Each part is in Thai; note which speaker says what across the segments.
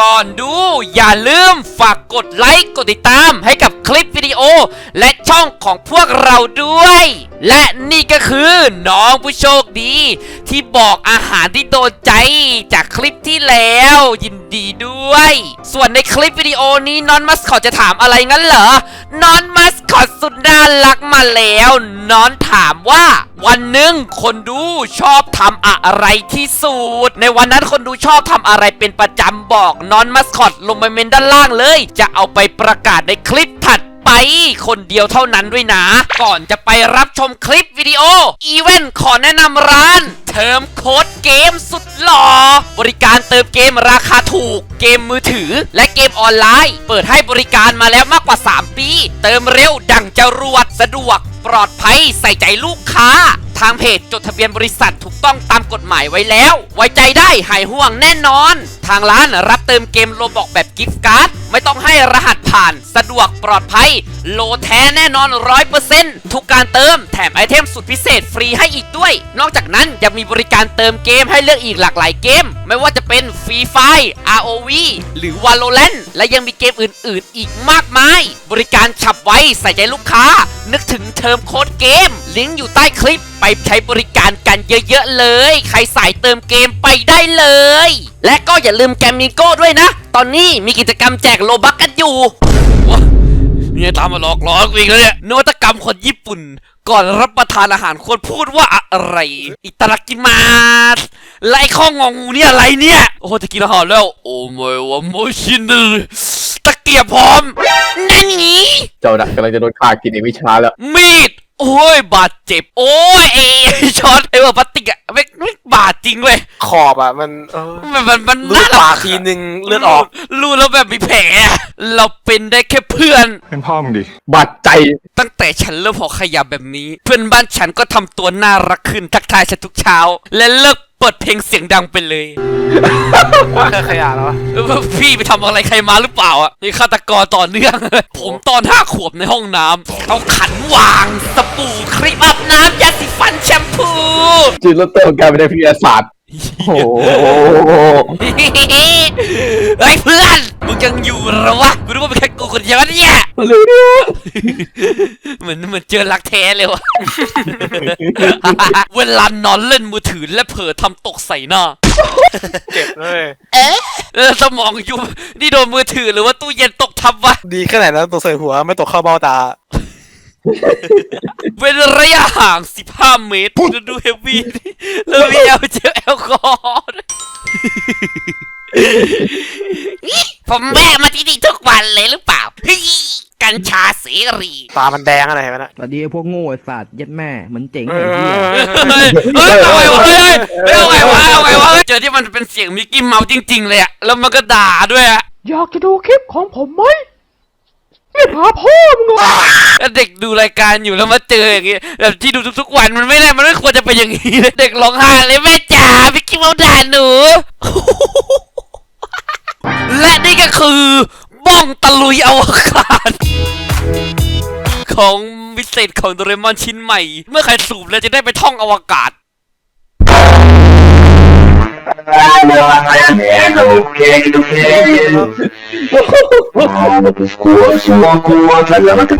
Speaker 1: ก่อนดูอย่าลืมฝากกดไลค์กดติดตามให้กับคลิปวิดีโอ และช่องของพวกเราด้วย และนี่ก็คือน้องผู้โชคดี ที่บอกอาหารที่โดนใจจากคลิปที่แล้ว ยินดีด้วย ส่วนในคลิปวิดีโอนี้นอนมัสคอตจะถามอะไรงั้นเหรอนอน สคอตสุดน่ารักมาแล้วนอนถามว่าวันหนึ่งคนดูชอบทำอะไรที่สุด ในวันนั้นคนดูชอบทำอะไรเป็นประจำบอกนอนมัสคอตลงไปเมนด้านล่างเลย จะเอาไปประกาศในคลิปถัดไปคนเดียวเท่านั้นด้วยนะ ก่อนจะไปรับชมคลิปวิดีโออีเวนต์ขอแนะนำร้าน เทอมโค้ดเกมสุดหล่อ บริการเติมเกมราคาถูก เกมมือถือ และเกมออนไลน์ เปิดให้บริการมาแล้วมากกว่า 3 ปี เติมเร็วดังจรวดสะดวก ปลอดภัยใส่ใจลูกค้า ทางเพจจดทะเบียนบริษัทถูกต้องตามกฎหมายไว้แล้ว ไว้ใจได้หายห่วงแน่นอน ทางร้านรับเติมเกมโลบอกแบบกิฟต์การ์ดไม่ต้องให้รหัสผ่านสะดวกปลอดภัย โลแท้แน่นอน 100%ทุกการเติมแถมไอเทมสุดพิเศษฟรีให้อีกด้วย นอกจากนั้นยังมีบริการเติมเกมให้เลือกอีกหลากหลายเกม ไม่ว่าจะเป็นฟรีไฟ ROV หรือ Valorant และยังมีเกมอื่น ๆ อีกมากมาย บริการฉับไวใส่ใจลูกค้า นึกถึงเทอมโค้ดเกม ลิงก์อยู่ใต้คลิปไปใช้บริการกันเยอะๆเลย ใครสายเติมเกมไปได้เลย และก็อย่าลืมแกมมิโก้ด้วยนะ ตอนนี้มีกิจกรรมแจกโลบักกันอยู่เนี่ยตามมาหลอกล้อกูอีกแล้วเนี่ยนวัตกรรมคนญี่ปุ่น ก่อนรับประทานอาหารควรพูดว่าอะไร อิตาลากิมาสและไอ้ข้องงองูเนี่ยอะไรเนี่ย โอ้โหจะกินอาหารแล้ว โอ้ไม่ว่าโมชินตะเกียบพร้อม นั่นงี้
Speaker 2: เจ้าน่ะกำลังจะโดนฆ่ากินในวิชาแล้ว
Speaker 1: มีด โอ้ย บาดเจ็บ โอ้ยเอช็อตไอ้ว่าพลาสติกอะไม่ไม่บาดจริงเว้ย
Speaker 3: ขอบอะมันเออ
Speaker 1: มันมันมัน
Speaker 3: ลูกปากทีนึงเลือดออก
Speaker 1: รูแล้วแบบมีแผลอะเราเป็นได้แค่เพื่อน
Speaker 4: เป็นพ่อมึงดิ
Speaker 2: บาดใจ
Speaker 1: ตั้งแต่ฉันเริ่มพอขยับแบบนี้ เพื่อนบ้านฉันก็ทำตัวน่ารักขึ้นทักทายฉันทุกเช้า และเลิก เปิดเพลงเสียงดังไปเลย
Speaker 3: เคยขยะแล้ววะ
Speaker 1: เออพี่ไปทำอะไรใครมาหรือเปล่าอะนี่ฆาตกรต่อเนื่อง ผมตอนห้าขวบในห้องน้ำเอาขันวางสบู่ครีมอาบน้ำยาสีฟันแชมพู
Speaker 2: จุดเริ่มต้นของการเป็นนักวิทยาศาสตร์โอ้โห
Speaker 1: เฮ้ยเพื่อน มึงยังอยู่เหรอวะกูรู้ว่าเป็นแค่กูคนเดียวเนี่ย
Speaker 2: เร็วดิ
Speaker 1: เหมือนเหมือนเจอรักแท้เลยวะ เวลานอนเล่นมือถือและเผลอทำตกใส่หน้า
Speaker 3: เจ็บเลย
Speaker 1: เออสมองยุบนี่โดนมือถือหรือว่าตู้เย็นตกทับวะ
Speaker 3: ดีแค่ไหนแล้วตัวใส่หัวไม่ตกเข้าเบ้าตา
Speaker 1: เว้นระยะห่าง 15 เมตรจะดูเฮฟวี่ดิแล้วมีแอลเจลแอลกอฮอล์ด้วยผมแวะมาที่นี่ทุกวันเลยหรือเปล่าเฮ้ยกั ญชาเสรี
Speaker 3: ตามันแดงอะไรเห็นไหมนะ
Speaker 5: สวัสดีไอ้พวกโง่ไอ้สัตว์เย็ดแม่เหมือนเจ๋ง
Speaker 3: เอ
Speaker 5: ไอ้เหี้ย
Speaker 3: อ
Speaker 1: เฮ้ยเฮ้ยเอาไงวะเฮ้ยเฮ้ยเอาไงวะเอาไงวะเจอที่มันเป็นเสียงมิกกี้เมาส์จริง ๆ เลยอะแล้วมันก็ด่าด้วยอะ
Speaker 6: อยากจะดูคลิปของผมไหมนี่หาพ่อมึงเหรอ
Speaker 1: แล้วเด็กดูรายการอยู่แล้วมาเจออย่างงี้แบบที่ดูทุกๆวันมันไม่ได้มันไม่ควรจะเป็นอย่างนี้เลยเด็กร้องไห้เลยแม่จ๋ามิกกี้เมาส์ด่าหนู และนี่ก็คือ บ้องตะลุยอวกาศของวิเศษของโดเรมอนชิ้นใหม่ เมื่อใครสูบแล้วจะได้ไปท่องอวกาศ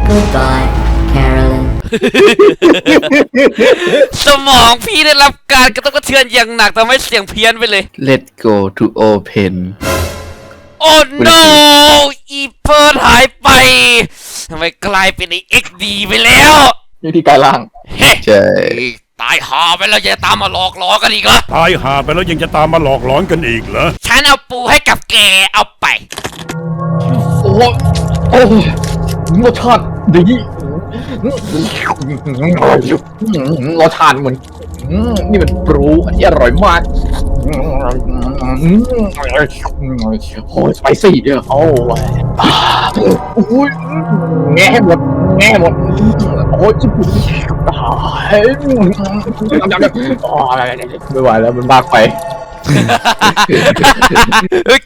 Speaker 7: Goodbye, Carolyn.
Speaker 1: สมองพี่ได้รับการกระทบกระเทือนอย่างหนักทำให้เสียงเพี้ยนไปเลย
Speaker 2: Let go to open
Speaker 1: โอ้ no อีเพิร์ดหายไปทำไมกลายเป็นไอ้เอ็กดีไปแล้ว
Speaker 2: อยู่ที่กายล่าง
Speaker 1: เฮ้
Speaker 2: ใช่
Speaker 1: ตายหาไปแล้วอย่าตามมาหลอกล้อกันอีกเหรอ
Speaker 4: ตายหาไปแล้วยังจะตามมาหลอกหลอนกันอีกเหรอ
Speaker 1: ฉันเอาปูให้กับแกเอาไป
Speaker 2: โอ้โหโอ้โหรสชาติดี รสชาติเหมือนนี่มันปรูอันนี้อร่อยมากโอ้ยสไปซี่เด้อโอ้ยโอ้ยแง่หมดแง่หมดโอ้ยไม่ไหวแล้วมันมากไป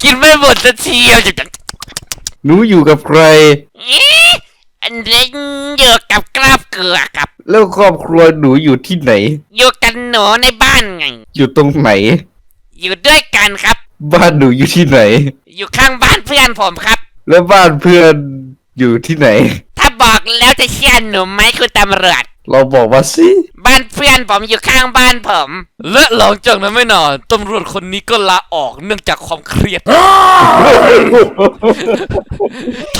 Speaker 1: กินไม่หมดจะเชียว
Speaker 2: หนูอยู่กับใคร
Speaker 1: อันเล่นอยู่กับกราบเกลือกับ
Speaker 2: แล้วครอบครัวหนูอยู่ที่ไหน
Speaker 1: อยู่กันหนูในบ้านไง
Speaker 2: อยู่ตรงไหน
Speaker 1: อยู่ด้วยกันครับ
Speaker 2: บ้านหนูอยู่ที่ไหน
Speaker 1: อยู่ข้างบ้านเพื่อนผมครับ
Speaker 8: แล้วบ้านเพื่อนอยู่ที่ไหน
Speaker 1: ถ้าบอกแล้วจะเชื่อหนูไหมคุณตำรวจ
Speaker 8: เราบอกมาสิ
Speaker 1: บ้านเพื่อนผมอยู่ข้างบ้านผม และหลังจากนั้นไม่นานตำรวจคนนี้ก็ลาออกเนื่องจากความเครียด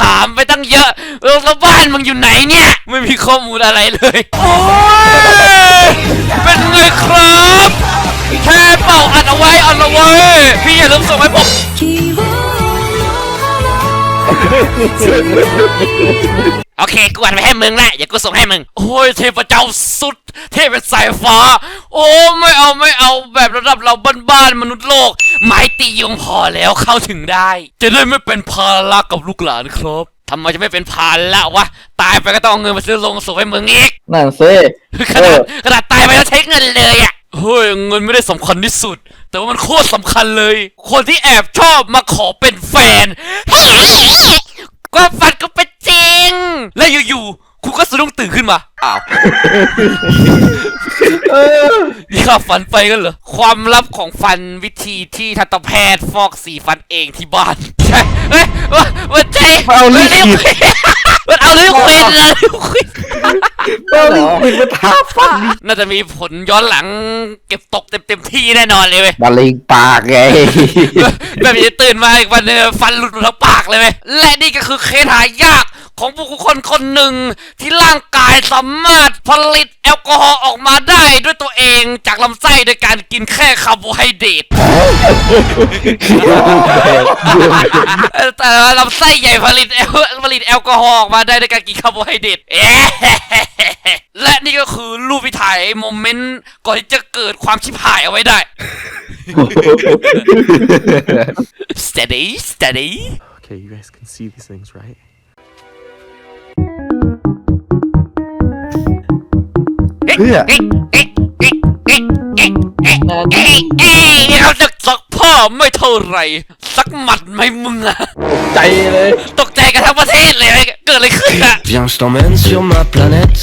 Speaker 1: ถามไปตั้งเยอะเออแล้วบ้านมึงอยู่ไหนเนี่ย ไม่มีข้อมูลอะไรเลย โอ้ยเป็นไงครับ แค่เป่าอัดเอาไว้อัดเอาไว้ พี่อย่าลืมส่งให้ผม โอเค กูอัดไปให้มึงละอย่ากูส่งให้มึง โอ้ยเทพเจ้าสุด เทพเป็นสายฟ้า โอ้ไม่เอาไม่เอาแบบระดับเราบ้านๆมนุษย์โลก ไม้ตียุงพอแล้วเข้าถึงได้ จะได้ไม่เป็นภาระกับลูกหลานครับทำไมจะไม่เป็นภาระวะ ตายไปก็ต้องเอาเงินมาซื้อลงศพให้มึงอีก
Speaker 2: นั่นซิ
Speaker 1: ขนาดขนาดตายไปแล้วใช้เงินเลยอะ เฮ้ยเงินไม่ได้สำคัญที่สุด แต่ว่ามันโคตรสำคัญเลย คนที่แอบชอบมาขอเป็นแฟนความฝันก็เป็นจ ริง และอยู่ ๆคุณก็สะดุ้งตื่นขึ้นมาอ้าวนี่ข้าฝันไปกันเหรอความลับของฟันวิธีที่ทันตแพทย์ฟอกสีฟันเองที่บ้านใช่เฮ้ยว่าว่าใจ
Speaker 8: เอาลิขิต
Speaker 1: มันเอาลิควิดเลยลิควิด
Speaker 8: บ้านคุณมาทาฟัน
Speaker 1: น่าจะมีผลย้อนหลังเก็บตกเต็มเต็มๆที่แน่นอนเลยเว้ย
Speaker 8: มะเร็งปากไง
Speaker 1: แบบนี้ตื่นมาอีกวันหนึงฟันหลุดหมดทั้งปากเลยเว้ยและนี่ก็คือเคสหายาก ของบุคคลคนหนึ่ง ที่ร่างกายสามารถผลิตแอลกอฮอล์ออกมาได้ด้วยตัวเองจากลำไส้โดยการกินแค่คาร์โบไฮเดรตเออแต่ลำไส้ใหญ่ผลิตแอลผลิตแอลกอฮอล์ออกมาได้ด้วยการกินคาร์โบไฮเดรตเอ๊ะและนี่ก็คือรูปที่ถ่ายโมเมนต์ก่อนที่จะเกิดความชิบหายเอาไว้ได้ steady steady
Speaker 9: Okay, you guys can see these things, right?
Speaker 8: เพื่อ
Speaker 1: เอ๊ะเอ๊ะเอ๊ะเอ๊ะเอ๊ะเอ๊ะเอ๊ะเอ๊ะนี่เราจะสักพ่อไม่เท่าไหร่ สักหมัดไหมมึงอะ
Speaker 2: ใจเลย
Speaker 1: ตกใจกันทั้งประเทศเลยเกิดอะไรขึ้นอะ
Speaker 9: Viens, je t'emmène sur ma planète.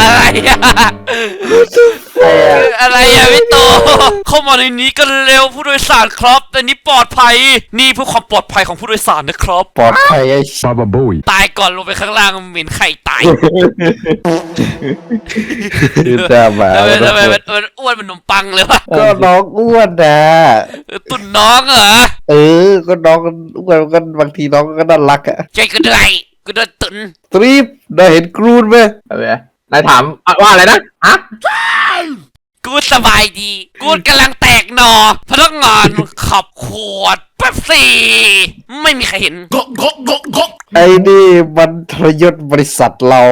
Speaker 1: อะไรอะอะไรอะพี่โต เข้ามาในนี้กันเร็วผู้โดยสารครับ แต่นี้ปลอดภัย นี่เพื่อความปลอดภัยของผู้โดยสารนะครับ
Speaker 8: ปลอดภัยไอ้
Speaker 4: Baba Bowie.
Speaker 1: ตายก่อนลงไปข้างล่างเหม็นไข่ตาย
Speaker 8: จะมา
Speaker 1: ทำไมทำไมมันมันอ้วนเป็นขนมปังเลยวะ
Speaker 8: ก็น้องอ้วนนะ
Speaker 1: ตุ่นน้องเหรอ
Speaker 8: เออ ก็น้องอ้วนก็บางทีน้องก็น่ารักอะ
Speaker 1: ใจก็ได้ ก็ได้ตุ่น
Speaker 8: ตรีบได้เห็นกรูนไหม
Speaker 2: อะไรนายถามว่าอะไรนะฮะ
Speaker 1: กูสบายดี กูกำลังแตกหนอพนักงานขับขวดเป๊ปซี่ ไม่มีใครเห็น
Speaker 8: ไอ้นี่มันทรยศบริษัทเรา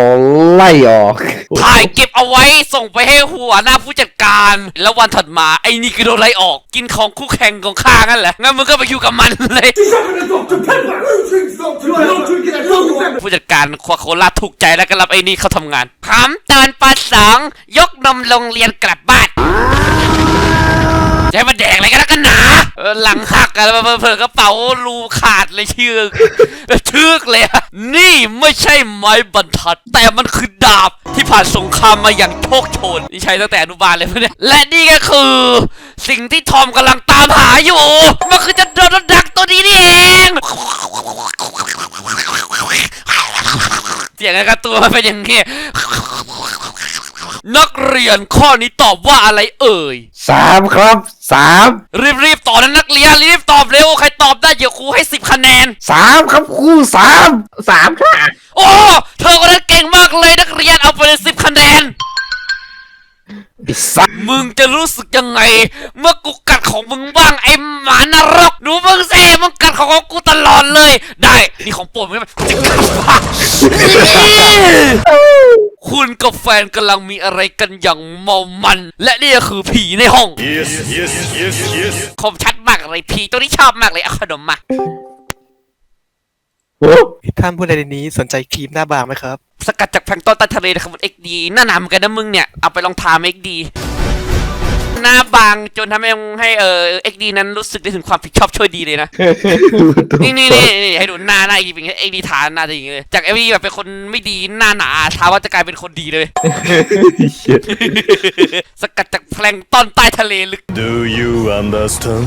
Speaker 8: ไล่ออก
Speaker 1: ถ่ายเก็บเอาไว้ส่งไปให้หัวหน้าผู้จัดการ แล้ววันถัดมาไอ้นี่ก็โดนไล่ออก กินของคู่แข่งของข้างั้นแหละ งั้นมึงก็ไปอยู่กับมันเลย ผู้จัดการควาโคล่าถูกใจแล้วก็รับไอ้นี่เข้าทำงานคำตอนปสองยกนมโรงเรียนกลับบ้านจะให้มาแดกอะไรกันนักกันหนา เออหลังหักกันแล้วเผลอกระเป๋ารูขาดเลยเชือกเชือกเลยนี่ไม่ใช่ไม้บรรทัด แต่มันคือดาบที่ผ่านสงครามมาอย่างโชคโชนนี่ใช้ตั้งแต่อนุบาลเลยเนี่ยและนี่ก็คือ สิ่งที่ทอมกำลังตามหาอยู่ มันคือจะโดนดักตัวนี้นี่เองเสียงกร์ตูนมันเป็นอย่างนี้ นักเรียนข้อนี้ตอบว่าอะไรเอ่ย
Speaker 8: สามครับสาม
Speaker 1: รีบๆตอบนะนักเรียนรีบตอบเร็วใครตอบได้เดี๋ยวครูให้สิบคะแนน
Speaker 8: สามครับครูสาม
Speaker 2: สามค่ะ
Speaker 1: โอ้เธอคนนั้นเก่งมากเลยนักเรียนเอาไปเลยสิบคะแนน
Speaker 8: ไอ้สัส
Speaker 1: มึงจะรู้สึกยังไง เมื่อกูกัดของมึงบ้างไอ้หมานรกดูมึงสิมึงกัดของของกูตลอดเลย ได้นี่ของโปรดมึงไหมจะกัดบ้างคุณ กับแฟนกำลังมีอะไรกันอย่างเมามัน และนี่ก็คือผีในห้อง
Speaker 4: Yes, yes, yes, yes.
Speaker 1: คมชัดมากเลยผีตัวนี้ชอบมากเลยเอาขนมมา
Speaker 3: ท่านผู้ใดในนี้สนใจครีมหน้าบางไหมครับ
Speaker 1: สกัดจากแพลงก์ต้นใต้ทะเลนะครับมัน XD หน้าหนามเหมือนกันนะมึงเนี่ย เอาไปลองทาเอ็กดี หน้าบางจนทำให้ให้เออเอ็กดีนั้นรู้สึกได้ถึงความผิดชอบช่วยดีเลยนะ นี่นี่นี่นี่ให้ดูหน้าหน้าอีกเป็นเอ็กดีฐานหน้าจะอย่างงี้เลยจากเอ็กดีแบบเป็นคนไม่ดีหน้าหนาท้าว่าจะกลายเป็นคนดีเลย สกัดจากแพลงก์ต้อนใต้ทะเลลึก
Speaker 4: Do you understand?